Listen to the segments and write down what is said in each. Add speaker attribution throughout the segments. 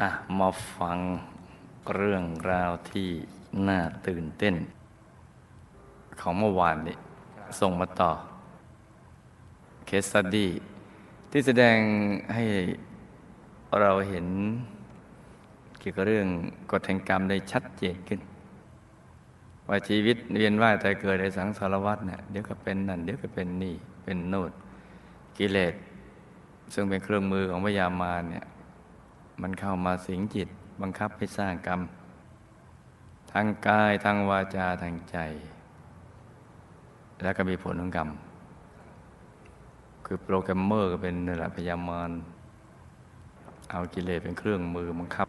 Speaker 1: อะมาฟังเรื่องราวที่น่าตื่นเต้น ของเมื่อวานนี้ส่งมาต่อ เคสตัดดี้ที่แสดงให้เราเห็นเกี่ยวกับเรื่องกฎแห่งกรรมได้ชัดเจนขึ้น ว่าชีวิตเวียนว่ายแต่เกิดในสังสารวัฏเนี่ยเดี๋ยวก็เป็นนั่นเดี๋ยวก็เป็นนี่เป็นโน่นกิเลสซึ่งเป็นเครื่องมือของพยามารเนี่ย มันเข้ามาสิงจิตบังคับให้สร้างกรรม ทางกายทางวาจาทางใจ แล้วก็มีผลของกรรม คือโปรแกรมเมอร์ก็เป็นนี่แหละพยามารเอากิเลสเป็นเครื่องมือบังคับ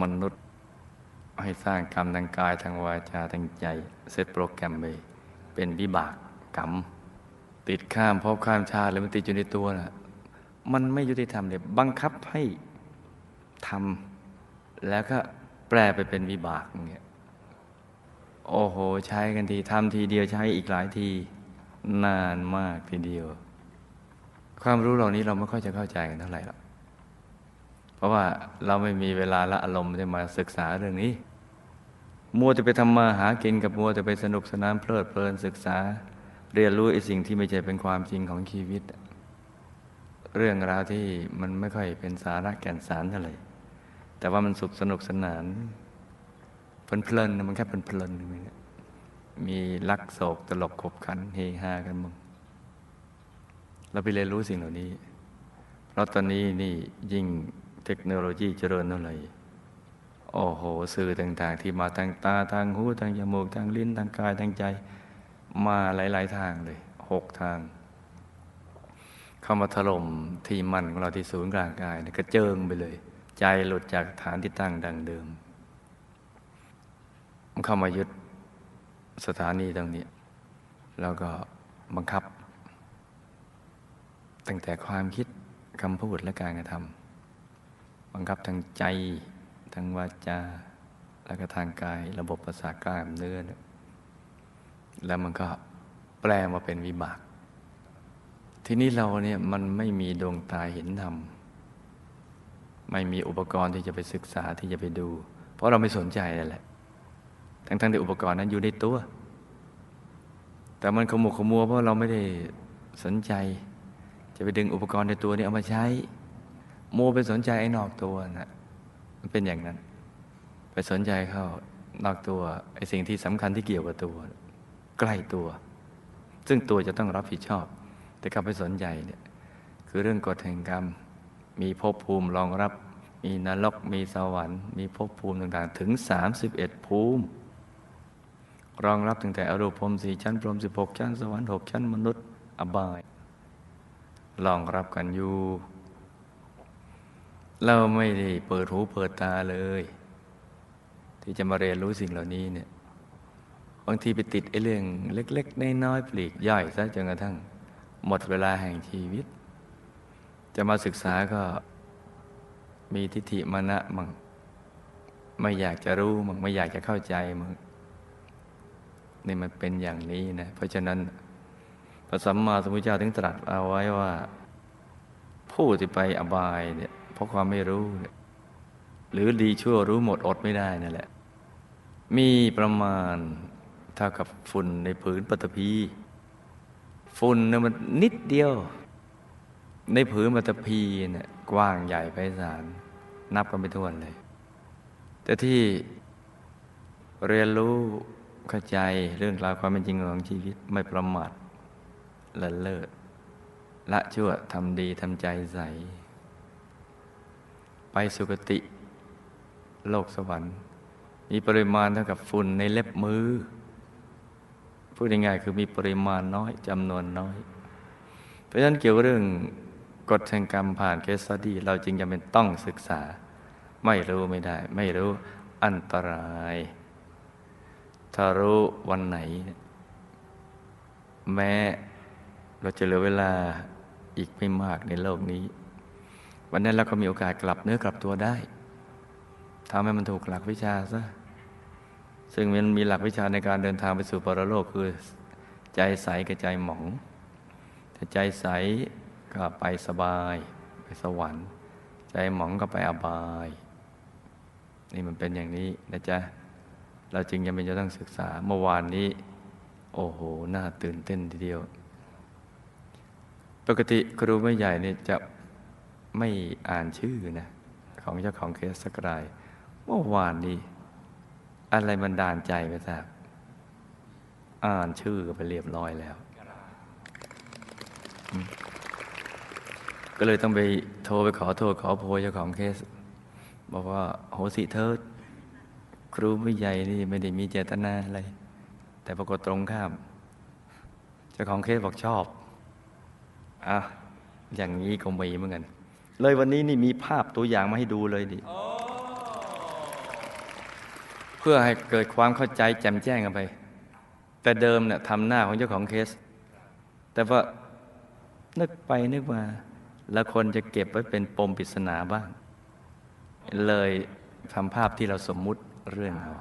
Speaker 1: มนุษย์ให้สร้างกรรมทางกายทางวาจาทางใจ เซตโปรแกรมไปเป็นวิบากกรรม ติดข้ามภพข้ามชาติเลยมันติดอยู่ในตัวน่ะมันไม่ยุติธรรมเลยบังคับให้ ทำแล้วก็แปลไปเป็นวิบากอย่างเงี้ยโอ้โห ใช้กันทีทำทีเดียวใช้อีกหลายทีนานมากทีเดียว ความรู้เหล่านี้เราไม่ค่อยจะเข้าใจกันเท่าไหร่หรอกเพราะว่าเราไม่มีเวลาละอารมณ์จะมาศึกษาเรื่องนี้ มัวจะไปทำมาหากินกับมัวจะไปสนุกสนานเพลิดเพลินศึกษา เรียนรู้ไอ้สิ่งที่ไม่ใช่เป็นความจริงของชีวิต เรื่องราวที่มันไม่ค่อยเป็นสาระแก่นสารเท่าไหร่ แต่ว่ามันสุขสนุกสนานเพลินๆนมันแค่เพลินๆมีลักโศกตลกขบขันเฮฮากันมึงเราไปเรียนรู้สิ่งเหล่านี้เพราะตอนนี้นี่ยิ่งเทคโนโลยีเจริญเท่าไหร่โอ้โหสื่อต่าง ๆ ที่มาทางตาทางหูทางจมูกทางลิ้นทางกายทางใจ มาหลาย ๆ ทางเลยหกทาง เข้ามาถล่มที่มันของเราที่ศูนย์กลางกายเนี่ยกระเจิงไปเลย ใจหลุดจากฐานที่ตั้งดังเดิม มันเข้ามายึดสถานีตรงนี้ แล้วก็บังคับ ตั้งแต่ความคิดคำพูดและการกระทำบังคับทางใจทางวาจาแล้วก็ทางกายระบบประสาทกล้ามเนื้อ แล้วมันก็แปลมาเป็นวิบาก ทีนี้เราเนี่ยมันไม่มีดวงตาเห็นธรรม ไม่มีอุปกรณ์ที่จะไปศึกษาที่จะไปดู เพราะเราไม่สนใจนั่นแหละ ทั้งๆที่อุปกรณ์นั้นอยู่ในตัว แต่มันขมุกขมัวเพราะเราไม่ได้สนใจ จะไปดึงอุปกรณ์ในตัวนี้เอามาใช้มัวไปสนใจไอ้นอกตัวนะมันเป็นอย่างนั้น ไปสนใจเข้านอกตัวไอ้สิ่งที่สำคัญที่เกี่ยวกับตัว ใกล้ตัว ซึ่งตัวจะต้องรับผิดชอบ แต่กลับไปสนใจเนี่ยคือเรื่องกฎแห่งกรรม มีภพภูมิรองรับ มีนรก มีสวรรค์ มีภพภูมิต่างๆ ถึง 31 ภูมิ รองรับตั้งแต่อรูปพรมสี่ชั้น พรหมสิบหกชั้น สวรรค์หกชั้นมนุษย์ อบายรองรับกันอยู่ เราไม่ได้เปิดหูเปิดตาเลย ที่จะมาเรียนรู้สิ่งเหล่านี้เนี่ยบางทีไปติดไอ้เรื่องเล็ก ๆ น้อยๆปลีกย่อยซะจนกระทั่ง หมดเวลาแห่งชีวิต จะมาศึกษาก็มีทิฏฐิมานะมั่งไม่อยากจะรู้มั่งไม่อยากจะเข้าใจมั่งนี่มันเป็นอย่างนี้นะเพราะฉะนั้นพระสัมมาสัมพุทธเจ้าถึงตรัสเอาไว้ว่า ผู้ที่ไปอบายเนี่ยเพราะความไม่รู้เนี่ยหรือดีชั่วรู้หมดอดไม่ได้นั่นแหละ มีประมาณเท่ากับฝุ่นในผืนปฐพีฝุ่นเนี่ยมันนิดเดียว ในผืนปฐพีเนี่ยกว้างใหญ่ไพศาลนับกันไม่ถ้วนเลย แต่ที่เรียนรู้เข้าใจเรื่องราวความเป็นจริงของชีวิตไม่ประมาทละเลิศละชั่วทำดีทำใจใส ไปสุคติ โลกสวรรค์ มีปริมาณเท่ากับฝุ่นในเล็บมือพูดง่ายๆคือมีปริมาณน้อยจำนวนน้อย เพราะฉะนั้นเกี่ยวกับเรื่อง กฎแห่งกรรมผ่านเคสดีเราจึงจำเป็นต้องศึกษา ไม่รู้ไม่ได้ ไม่รู้อันตราย ถ้ารู้วันไหน แม้เราจะเหลือเวลาอีกไม่มากในโลกนี้ วันนั้นเราก็มีโอกาสกลับเนื้อกลับตัวได้ทำให้มันถูกหลักวิชาซะซึ่งมันมีหลักวิชาในการเดินทางไปสู่ปรโลกคือ ใจใสกับใจหมองถ้าใจใส ก็ไปสบาย ไปสวรรค์ ใจหมองก็ไปอบาย นี่มันเป็นอย่างนี้นะจ๊ะ เราจึงยังเป็นจะต้องศึกษาเมื่อวานนี้ โอ้โห น่าตื่นเต้นทีเดียว ปกติครูไม่ใหญ่เนี่ยจะไม่อ่านชื่อนะ ของเจ้าของเคสสักราย เมื่อวานนี้ อะไรมันดานใจไปทราบอ่านชื่อไปเรียบร้อยแล้วอืม ก็เลยต้องไปโทรไปขอโทษขอโพยเจ้าของเคส บอกว่าโหสิเทิดครูไม่ใหญ่นี่ไม่ได้มีเจตนาอะไร แต่ปรากฏตรงข้ามเจ้าของเคสบอกชอบอะอย่างนี้ก็มีเหมือนกัน เลยวันนี้นี่มีภาพตัวอย่างมาให้ดูเลยดิเพื่อให้เกิดความเข้าใจแจ่มแจ้งกันไป แต่เดิมเนี่ยทำหน้าของเจ้าของเคส แต่ว่านึกไปนึกมา แล้วคนจะเก็บไว้เป็นปมปริศนาบ้าง เลยทำภาพที่เราสมมุติเรื่องเอา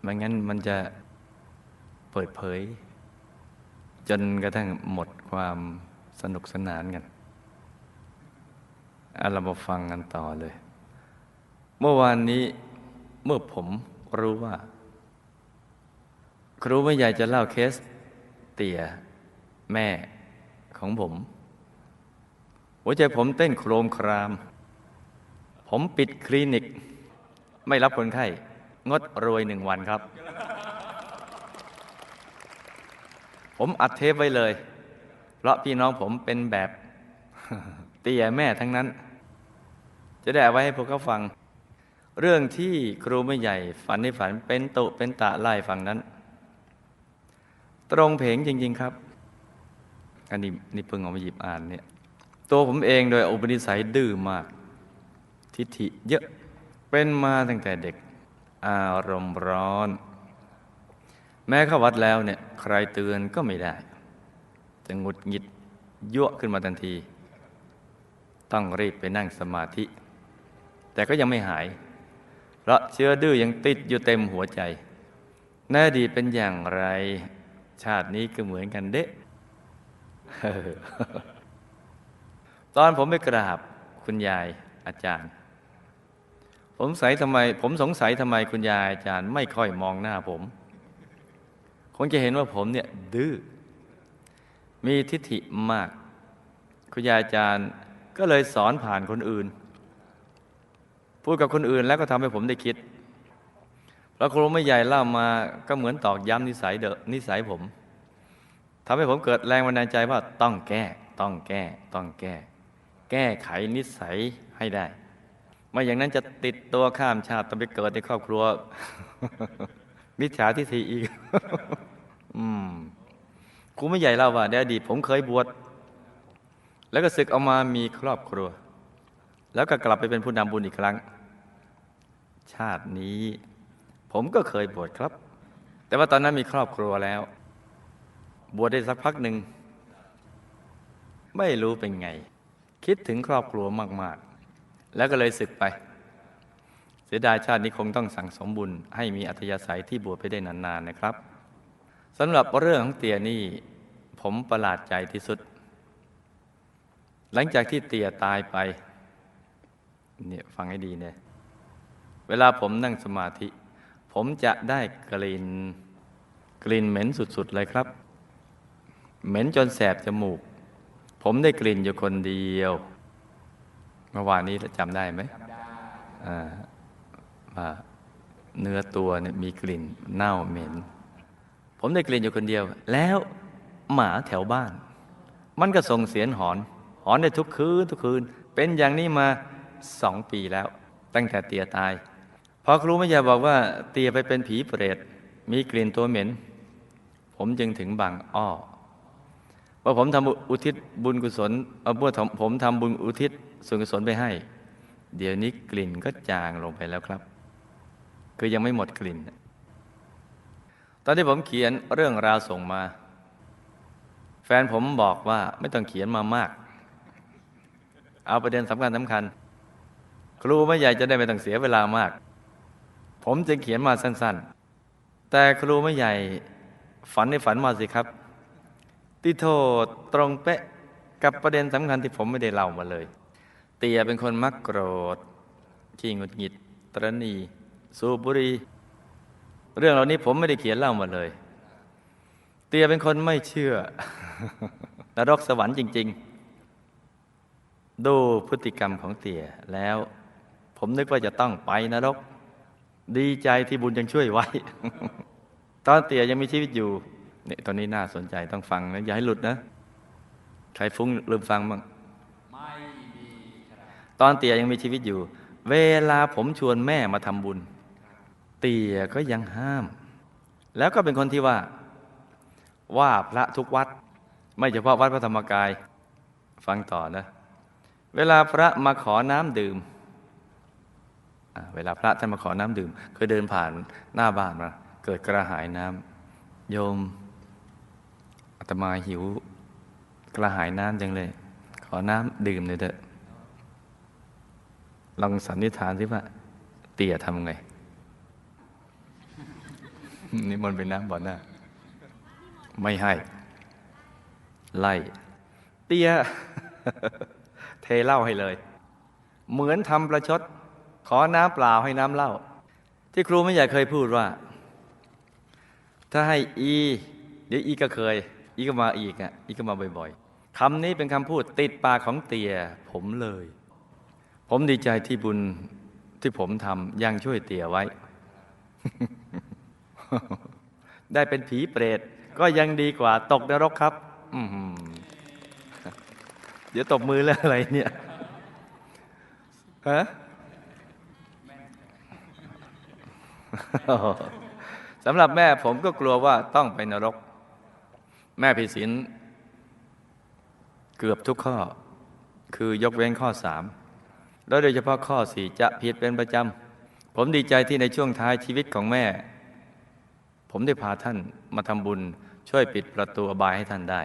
Speaker 1: ไม่งั้นมันจะเปิดเผย จนกระทั่งหมดความสนุกสนานกันเอาเรามาฟังกันต่อเลย เมื่อวานนี้เมื่อผมรู้ว่า ครูไม่ใหญ่จะเล่าเคส เตี่ยแม่ของผม หัวใจผมเต้นโครมคราม ผมปิดคลินิก ไม่รับคนไข้ งดรวยหนึ่งวันครับ ผมอัดเทปไว้เลย เพราะพี่น้องผมเป็นแบบเตี่ยแม่ทั้งนั้น จะได้เอาไว้ให้พวกเขาฟัง เรื่องที่ครูไม่ใหญ่ฝันในฝันเป็นตุเป็นตะไล่ฟังนั้น ตรงเพงจริง ๆ ครับ อันนี้นี่เพิ่งเอามาหยิบอ่านเนี่ย ตัวผมเองโดยอุปนิสัยดื้อมาก ทิฐิเยอะเป็นมาตั้งแต่เด็กอารมณ์ร้อน แม้เข้าวัดแล้วเนี่ยใครเตือนก็ไม่ได้จะงุดหงิดยั่วขึ้นมาทันที ต้องรีบไปนั่งสมาธิ แต่ก็ยังไม่หาย เพราะเชื้อดื้อยังติดอยู่เต็มหัวใจในอดีเป็นอย่างไร ชาตินี้ก็เหมือนกันเด้ ตอนผมไปกราบคุณยายอาจารย์ ผมสงสัยทำไม ผมสงสัยทำไมคุณยายอาจารย์ ไม่ค่อยมองหน้าผม คงจะเห็นว่าผมเนี่ยดื้อมีทิฏฐิมาก คุณยายอาจารย์ก็เลยสอนผ่านคนอื่น พูดกับคนอื่นแล้วก็ทำให้ผมได้คิดแล้วครูไม่ใหญ่เล่ามาก็เหมือนตอกย้ำนิสัยเดอะนิสัยผมทำให้ผมเกิดแรงบันดาลใจว่าต้องแก้ ต้องแก้ ต้องแก้ แก้ไขนิสัยให้ได้ ไม่อย่างนั้นจะติดตัวข้ามชาติต้องไปเกิดในครอบครัว มิจฉาทิฏฐิอีก อืมครูไม่ใหญ่เล่าว่าในอดีตผมเคยบวชแล้วก็ศึกออกมามีครอบครัว แล้วก็กลับไปเป็นผู้นำบุญอีกครั้ง ชาตินี้ ผมก็เคยบวชครับ แต่ว่าตอนนั้นมีครอบครัวแล้ว บวชได้สักพักหนึ่ง ไม่รู้เป็นไง คิดถึงครอบครัวมาก ๆ แล้วก็เลยศึกไป เสียดายชาตินี้คงต้องสั่งสมบุญให้มีอัธยาศัยที่บวชไปได้นานๆนะครับสำหรับเรื่องของเตียนี่ผมประหลาดใจที่สุด หลังจากที่เตียตายไปเนี่ยฟังให้ดีเนี่ยเวลาผมนั่งสมาธิ ผมจะได้กลิ่นกลิ่นเหม็นสุด ๆ เลยครับ เหม็นจนแสบจมูก ผมได้กลิ่นอยู่คนเดียว เมื่อวานนี้จำได้ไหมอ่าว่าเนื้อตัวเนี่ยมีกลิ่นเน่าเหม็น ผมได้กลิ่นอยู่คนเดียว แล้วหมาแถวบ้าน มันก็ส่งเสียงหอน หอนได้ทุกคืนทุกคืน เป็นอย่างนี้มาสองปีแล้ว ตั้งแต่เตียตาย พอครูไม่ยาบอกว่าเตียไปเป็นผีเปรตมีกลิ่นตัวเหม็น ผมจึงถึงบางอ้อ ว่าผมทำอุทิศบุญกุศลเอาเมื่อผมทำบุญอุทิศส่วนกุศลไปให้ เดี๋ยวนี้กลิ่นก็จางลงไปแล้วครับ คือยังไม่หมดกลิ่น ตอนที่ผมเขียนเรื่องราวส่งมา แฟนผมบอกว่าไม่ต้องเขียนมามาก เอาประเด็นสำคัญสำคัญ ครูไม่ใหญ่จะได้ไม่ต้องเสียเวลามาก ผมจึงเขียนมาสั้น ๆ แต่ครูไม่ใหญ่ฝันในฝันมาสิครับ ที่โทตรงเป๊ะกับประเด็นสำคัญที่ผมไม่ได้เล่ามาเลย เตียเป็นคนมักโกรธขี้งุดหงิด ตรณี สูบบุรี เรื่องเหล่านี้ผมไม่ได้เขียนเล่ามาเลย เตียเป็นคนไม่เชื่อนรกสวรรค์จริง ๆ ดูพฤติกรรมของเตียแล้ว ผมนึกว่าจะต้องไปนรก ดีใจที่บุญยังช่วยไว้ ตอนเตียยังมีชีวิตอยู่ นี่ยตอนนี้น่าสนใจต้องฟังนะอย่าให้หลุดนะ ใครฟุ้งลืมฟังบ้างตอนเตียยังมีชีวิตอยู่ เวลาผมชวนแม่มาทำบุญ เตียก็ยังห้าม แล้วก็เป็นคนที่ว่า ว่าพระทุกวัด ไม่เฉพาะวัดพระธรรมกาย ฟังต่อนะ เวลาพระมาขอน้ำดื่มเวลาพระท่านมาขอน้ำดื่มเคยเดินผ่านหน้าบ้านมา เกิดกระหายน้ำโยม ตมาหิว กระหายน้ำจังเลย ขอน้ำดื่มหน่อยเถอะลองสันนิษฐานสิว่า เตี่ยทำไง นี่มันเป็นน้ำบ่อหน้าไม่ให้ ไล่ เตี้ย เทเหล้าให้เลย เหมือนทำประชด ขอน้ำเปล่าให้น้ำเหล้าที่ครูไม่อยากเคยพูดว่า ถ้าให้อี เดี๋ยวอีก็เคย อีก็มาอีกอะอีก็มาบ่อยๆคำนี้เป็นคำพูดติดปากของเตียผมเลย ผมดีใจที่บุญที่ผมทำยังช่วยเตียไว้ ได้เป็นผีเปรตก็ยังดีกว่าตกนรกครับเดี๋ยวตบมือแล้วอะไรเนี่ยฮะสำหรับแม่ผมก็กลัวว่าต้องไปนรก แม่ผิดศีลเกือบทุกข้อ คือยกเว้นข้อสามแล้วโดยเฉพาะข้อสี่จะผิดเป็นประจำ ผมดีใจที่ในช่วงท้ายชีวิตของแม่ ผมได้พาท่านมาทำบุญช่วยปิดประตูอบายให้ท่านได้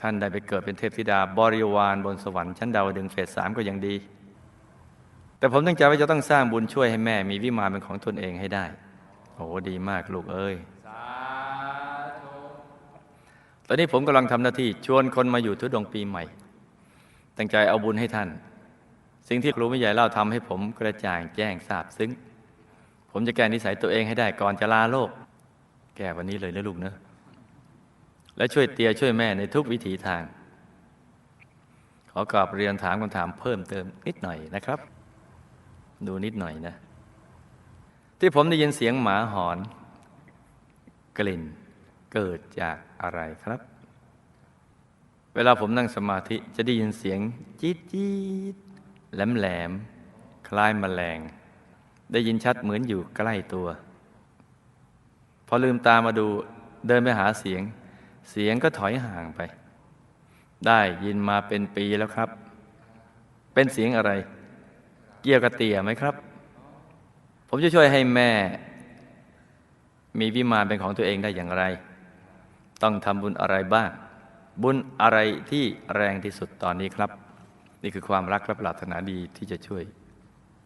Speaker 1: ท่านได้ไปเกิดเป็นเทพธิดาบริวารบนสวรรค์ชั้นดาวดึงเฟสสามก็ยังดี แต่ผมตั้งใจว่าจะต้องสร้างบุญช่วยให้แม่มีวิมานเป็นของตนเองให้ได้ โอ้ดีมากลูกเอ้ย อนนี้ผมกำลังทำหน้าที่ชวนคนมาอยู่ทุดงปีใหม่ ตั้งใจเอาบุญให้ท่าน สิ่งที่ครูไม่ใหญ่เล่าทำให้ผมกระจ่างแจ้งทราบซึ้ง ผมจะแก้นิสัยตัวเองให้ได้ก่อนจะลาโลก แก้วันนี้เลยนะลูกเนะและช่วยเตียช่วยแม่ในทุกวิถีทาง ขอกราบเรียนถามคำถามเพิ่มเติมนิดหน่อยนะครับ ดูนิดหน่อยนะ ที่ผมได้ยินเสียงหมาหอน กลิ่นเกิดจาก อะไรครับ เวลาผมนั่งสมาธิจะได้ยินเสียงจี๊ดจี๊ดแหลมแหลมคล้ายมแมลง ได้ยินชัดเหมือนอยู่ใกล้ตัว พอลืมตามาดูเดินไปหาเสียง เสียงก็ถอยห่างไป ได้ยินมาเป็นปีแล้วครับ เป็นเสียงอะไร เกี่ยวกับเตี่ยไหมครับ ผมจะช่วยให้แม่ มีวิมานเป็นของตัวเองได้อย่างไร ต้องทำบุญอะไรบ้าง บุญอะไรที่แรงที่สุดตอนนี้ครับ นี่คือความรักและปรารถนาดีที่จะช่วย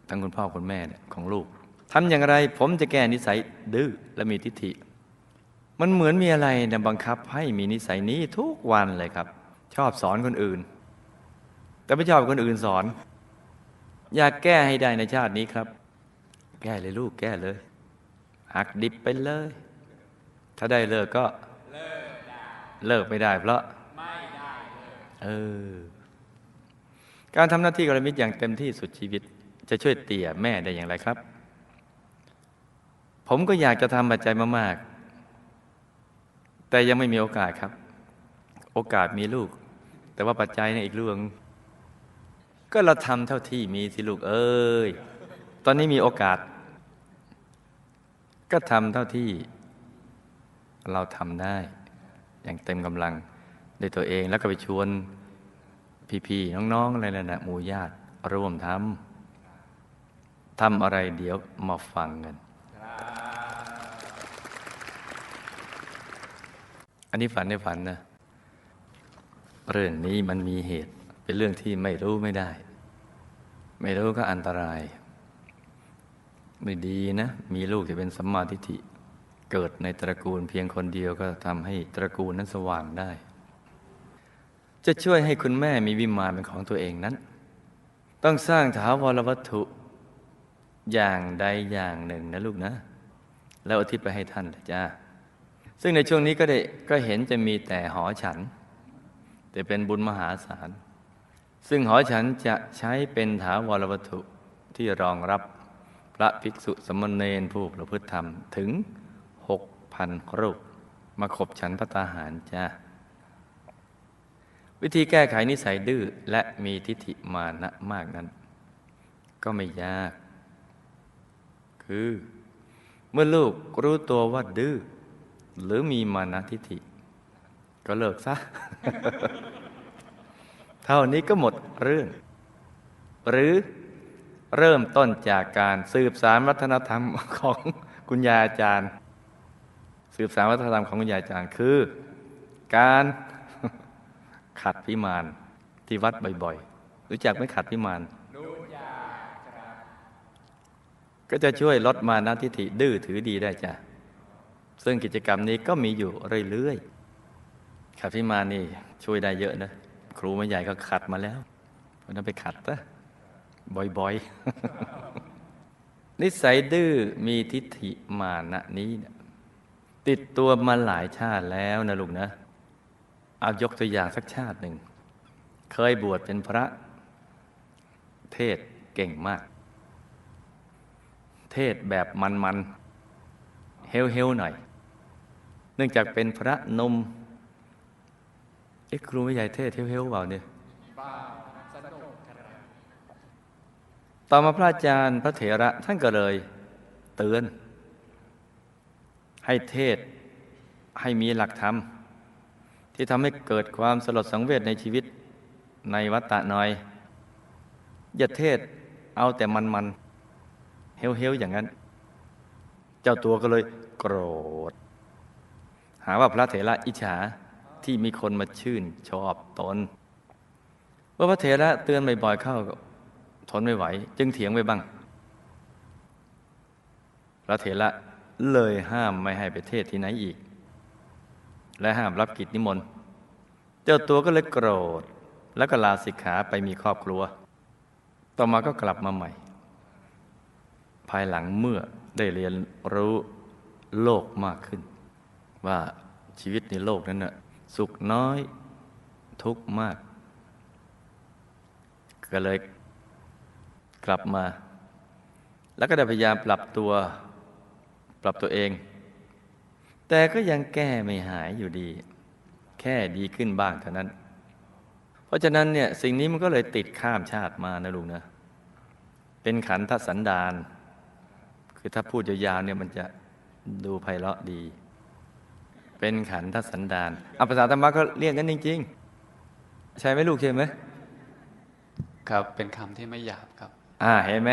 Speaker 1: ทั้งคุณพ่อคุณแม่เนี่ยของลูกทำอย่างไรผมจะแก้นิสัยดื้อและมีทิฐิ มันเหมือนมีอะไรนะบังคับให้มีนิสัยนี้ทุกวันเลยครับ ชอบสอนคนอื่น แต่ไม่ชอบคนอื่นสอน อยากแก้ให้ได้ในชาตินี้ครับ แก้เลยลูกแก้เลยหักดิบไปเลย ถ้าได้เลิกก็ เลิกไม่ได้ เพราะเออการทำหน้าที่กรมิตรอย่างเต็มที่สุดชีวิต จะช่วยเตี่ยแม่ได้อย่างไรครับ ผมก็อยากจะทำปัจจัยมากๆ แต่ยังไม่มีโอกาสครับ โอกาสมีลูก แต่ว่าปัจจัยเนี่ยอีกเรื่อง ก็เราทำเท่าที่มีสิลูกเอ้ยตอนนี้มีโอกาส ก็ทำเท่าที่ เราทำได้ อย่างเต็มกำลังด้วยตัวเองแล้วก็ไปชวนพี่ๆน้องๆอะไรนั่นนะหมู่ญาติร่วมทำทำอะไรเดี๋ยวมาฟังกัน อันนี้ฝันในฝันนะ เรื่องนี้มันมีเหตุเป็นเรื่องที่ไม่รู้ไม่ได้ ไม่รู้ก็อันตราย ไม่ดีนะ มีลูกที่เป็นสัมมาทิฏฐิ เกิดในตระกูลเพียงคนเดียวก็ทำให้ตระกูลนั้นสว่างได้ จะช่วยให้คุณแม่มีวิมานเป็นของตัวเองนั้น ต้องสร้างถาวรวัตถุอย่างใดอย่างหนึ่งนะลูกนะ แล้วอุทิศไปให้ท่านเถอะจ้าซึ่งในช่วงนี้ก็ได้ก็เห็นจะมีแต่หอฉัน แต่เป็นบุญมหาศาล ซึ่งหอฉันจะใช้เป็นถาวรวัตถุที่รองรับพระภิกษุสมณเณรผู้ประพฤติธรรมถึง พันรูป มาขบฉันพระตาหารจ้าวิธีแก้ไขนิสัยดื้อและมีทิฏฐิมานะมากนั้น ก็ไม่ยาก คือ เมื่อลูกรู้ตัวว่าดื้อหรือมีมานะทิฏฐิ ก็เลิกซะ เท่านี้ก็หมดเรื่อง หรือเริ่มต้นจากการสืบสารวัฒนธรรมของคุณยาอาจารย์ สืบสารวัฒนธรรมของคุณยายอาจารย์คือ การขัดพิมานที่วัดบ่อยๆ รู้จักไหมขัดพิมานก็จะช่วยลดมานะทิฏฐิดื้อถือดีได้จ้ะ ซึ่งกิจกรรมนี้ก็มีอยู่เรื่อยๆ ขัดพิมานนี่ช่วยได้เยอะนะ ครูไม่ใหญ่ก็ขัดมาแล้วเพราะนั้นไปขัดนะบ่อยๆ นิสัยดื้อมีทิฏฐิมานะนี้เนี่ย ติดตัวมาหลายชาติแล้วนะลูกนะเอายกตัวอย่างสักชาติหนึ่ง เคยบวชเป็นพระ เทศเก่งมาก เทศแบบมันๆเฮลๆหน่อย เนื่องจากเป็นพระนมเอ๊ะครูไม่ใหญ่เทศเฮลๆเปล่าเนี่ยต่อมาพระอาจารย์พระเถระท่านก็เลย เตือน ให้เทศให้มีหลักธรรม ที่ทำให้เกิดความสลดสังเวชในชีวิตในวัฏฏะน่อย อย่าเทศเอาแต่มันมันๆเฮลๆอย่างนั้น เจ้าตัวก็เลยโกรธ หาว่าพระเถระอิจฉาที่มีคนมาชื่นชอบตนเมื่อพระเถระเตือนบ่อยๆเข้าทนไม่ไหว จึงเถียงไปบ้าง พระเถระ เลยห้ามไม่ให้ไปเทศที่ไหนอีก และห้ามรับกิจนิมนต์ เจ้าตัวก็เลยโกรธ แล้วก็ลาสิกขาไปมีครอบครัว ต่อมาก็กลับมาใหม่ ภายหลังเมื่อได้เรียนรู้โลกมากขึ้น ว่าชีวิตในโลกนั้นน่ะสุขน้อยทุกข์มาก ก็เลยกลับมา แล้วก็ได้พยายามปรับตัว ปรับตัวเอง แต่ก็ยังแก้ไม่หายอยู่ดี แค่ดีขึ้นบ้างเท่านั้น เพราะฉะนั้นเนี่ยสิ่งนี้มันก็เลยติดข้ามชาติมานะลุงนะ เป็นขันธสันดาน คือถ้าพูดยาวๆเนี่ยมันจะดูไพเราะดี เป็นขันธสันดานเอาภาษาธรรมะก็เรียกกันจริง ๆ ใช่ไหมลูกใช่ไหม
Speaker 2: ครับเป็นคำที่ไม่หยาบครับ
Speaker 1: อ่าเห็นไหม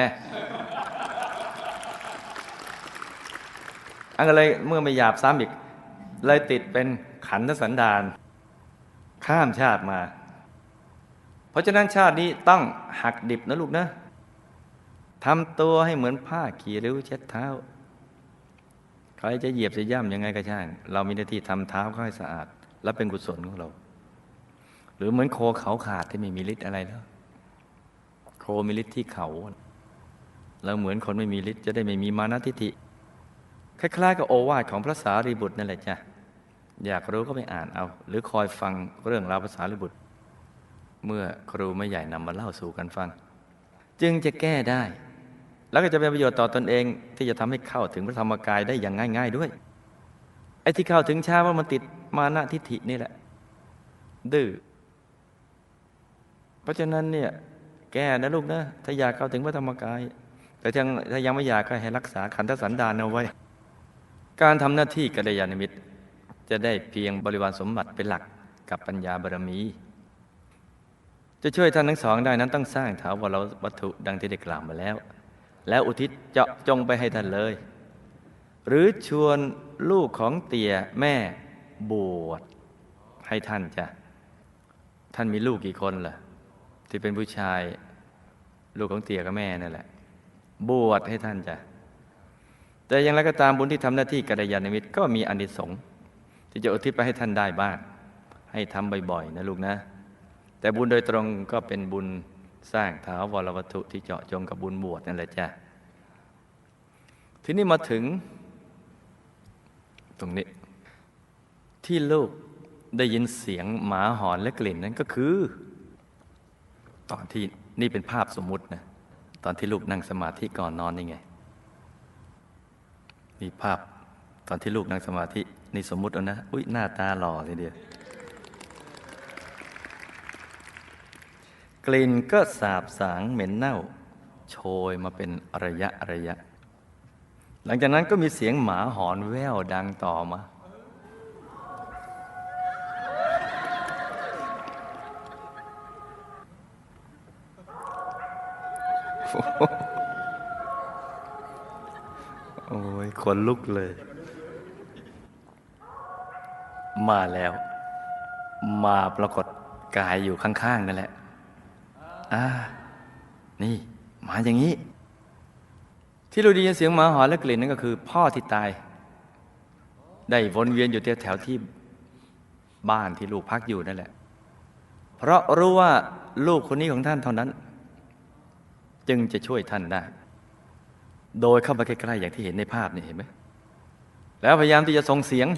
Speaker 1: อันก็เลยเมื่อไม่หยาบซ้ำอีก เลยติดเป็นขันธสันดานข้ามชาติมา เพราะฉะนั้นชาตินี้ต้องหักดิบนะลูกนะทำตัวให้เหมือนผ้าขี่ริ้วเช็ดเท้าใครจะเหยียบจะย่ำยังไงก็ช่าง เรามีหน้าที่ทำเท้าให้สะอาด และเป็นกุศลของเรา หรือเหมือนโคเขาขาดที่ไม่มีฤทธิ์อะไรแล้วโคมีฤทธิ์ที่เขา แล้วเหมือนคนไม่มีฤทธิ์จะได้ไม่มีมานะทิฏฐิ คล้ายๆกับโอวาทของพระสารีบุตรนั่นแหละจ้ะอยากรู้ก็ไปอ่านเอา หรือคอยฟังเรื่องราวภาษารีบุตร เมื่อครูไม่ใหญ่นำมาเล่าสู่กันฟัง จึงจะแก้ได้ แล้วก็จะเป็นประโยชน์ต่อตอนเอง ที่จะทำให้เข้าถึงพระธรรมกายได้อย่างง่าย ๆด้วย ไอ้ที่เข้าถึงช้าว่ามันติดมานะทิฏฐินี่แหละ ดื้อเพราะฉะนั้นเนี่ยแก้นะลูกนะถ้าอยากเข้าถึงพระธรรมกาย แต่ยังถ้ายังไม่อยากก็ให้รักษาขันธสันดานเอาไว้ การทำหน้าที่กัลยาณมิตร จะได้เพียงบริวารสมบัติเป็นหลักกับปัญญาบารมี จะช่วยท่านทั้งสองได้นั้นต้องสร้างถาวรวัตถุดังที่ได้กล่าวมาแล้ว แล้วอุทิศเจาะจงไปให้ท่านเลย หรือชวนลูกของเตี่ยแม่บวชให้ท่านจ้ะท่านมีลูกกี่คนล่ะ ที่เป็นผู้ชาย ลูกของเตี่ยกับแม่นั่นแหละ บวชให้ท่านจ้ะ แต่อย่างไรก็ตามบุญที่ทำหน้าที่กัลยาณมิตรก็มีอนิสงส์ที่จะอุทิศไปให้ท่านได้บ้าง ให้ทำบ่อยๆนะลูกนะ แต่บุญโดยตรงก็เป็นบุญสร้างถาวรวัตถุที่เจาะจงกับบุญบวชนั่นแหละจ้ะทีนี้มาถึง ตรงนี้ ที่ลูกได้ยินเสียงหมาหอนและกลิ่นนั้นก็คือ ตอนที่นี่เป็นภาพสมมุตินะตอนที่ลูกนั่งสมาธิก่อนนอนนี่ไง นี่ภาพตอนที่ลูกนั่งสมาธิ นี่สมมุติเอานะ อุ้ยหน้าตาหล่อทีเดียว กลิ่นก็สาบสางเหม็นเน่า โชยมาเป็นระยะระยะ หลังจากนั้นก็มีเสียงหมาหอนแว่วดังต่อมาโอ้ ยขนลุกเลย มาแล้ว มาปรากฏกายอยู่ข้างๆนั่นแหละ อ่า นี่มาอย่างนี้ ที่เราได้ยินเสียงหมาหอนและกลิ่นนั่นก็คือ พ่อที่ตาย ได้วนเวียนอยู่แถวๆที่บ้านที่ลูกพักอยู่นั่นแหละ เพราะรู้ว่าลูกคนนี้ของท่านเท่านั้น จึงจะช่วยท่านได้ โดยเข้าไปใกล้ๆอย่างที่เห็นในภาพนี่เห็นไหมแล้วพยายามที่จะส่งเสียง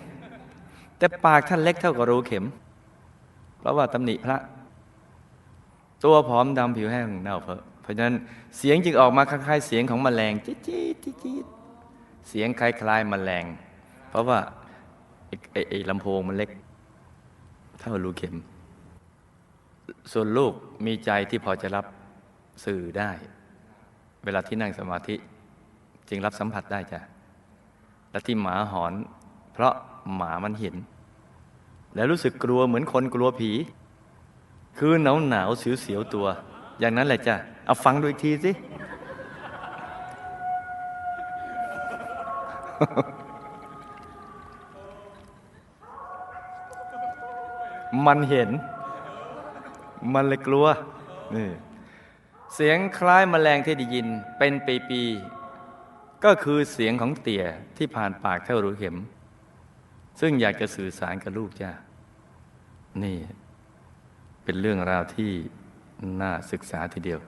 Speaker 1: แต่ปากท่านเล็กเท่ากับรูเข็ม เพราะว่าตำหนิพระ ตัวผอมดำผิวแห้งเน่าเฟอะเพราะฉะนั้นเสียงจึงออกมาคล้ายๆเสียงของแมลงจี๊ดจี๊ดจี๊ดจี๊ดเสียงคล้ายๆแมลง เพราะว่าไอ้ไอ้ลำโพงมันเล็ก เท่ารูเข็ม ส่วนลูกมีใจที่พอจะรับสื่อได้ เวลาที่นั่งสมาธิ จึงรับสัมผัสได้จ้ะและที่หมาหอน เพราะหมามันเห็น แล้วรู้สึกกลัวเหมือนคนกลัวผี คือหนาวหนาวเสียวเสียวตัว อย่างนั้นแหละจ้ะเอาฟังดูอีกทีสิมันเห็น มันเลยกลัวนี่เสียงคล้ายแมลงที่ได้ยินเป็นปีๆ ก็คือเสียงของเตี่ยที่ผ่านปากเท่ารูเข็ม ซึ่งอยากจะสื่อสารกับลูกจ้านี่ เป็นเรื่องราวที่น่าศึกษาทีเดียว